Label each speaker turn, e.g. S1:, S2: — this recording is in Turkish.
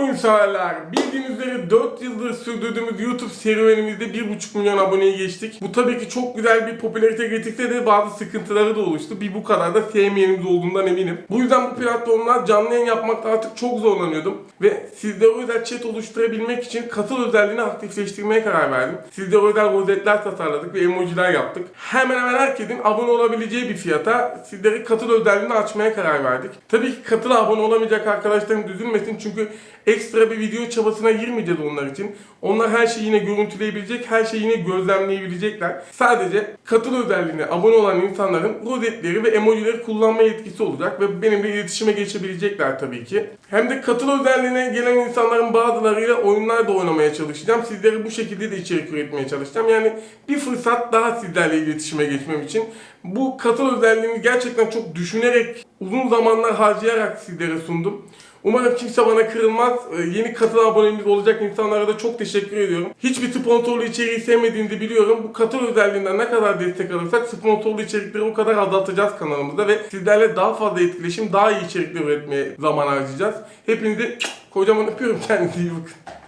S1: oyun severler. Bildiğiniz üzere 4 yıldır sürdürdüğümüz YouTube serüvenimizde 1.5 milyon aboneyi geçtik. Bu tabii ki çok güzel bir popülarite getirse de bazı sıkıntıları da oluştu. Bir bu kadar da sevmeyenimiz olduğundan eminim. Bu yüzden bu platformlar canlı yayın yapmakta artık çok zorlanıyordum. Ve sizlere özel chat oluşturabilmek için katıl özelliğini aktifleştirmeye karar verdim. Sizlere özel rozetler tasarladık ve emojiler yaptık. Hemen hemen herkesin abone olabileceği bir fiyata sizlere katıl özelliğini açmaya karar verdik. Tabii ki katıla abone olamayacak arkadaşlarım üzülmesin çünkü ekstra bir video çabasına girmeyeceğiz onlar için. Onlar her şeyi yine görüntüleyebilecek, her şeyi yine gözlemleyebilecekler. Sadece katıl özelliğine abone olan insanların rozetleri ve emojileri kullanma yetkisi olacak ve benimle iletişime geçebilecekler tabii ki. Hem de katıl özelliğine gelen insanların bazılarıyla oyunlar da oynamaya çalışacağım. Sizlere bu şekilde de içerik üretmeye çalışacağım. Yani bir fırsat daha sizlerle iletişime geçmem için. Bu katıl özelliğini gerçekten çok düşünerek, uzun zamanlar harcayarak sizlere sundum. Umarım kimse bana kırılmaz. Ee, yeni katıl abonemiz olacak insanlara da çok teşekkür ediyorum. Hiçbir sponsorlu içeriği sevmediğinizi biliyorum. Bu katıl özelliğinden ne kadar destek alırsak sponsorlu içerikleri o kadar azaltacağız kanalımızda ve sizlerle daha fazla etkileşim, daha iyi içerikler üretmeye zaman harcayacağız. Hepinizi kocaman öpüyorum. Kendinize iyi bakın.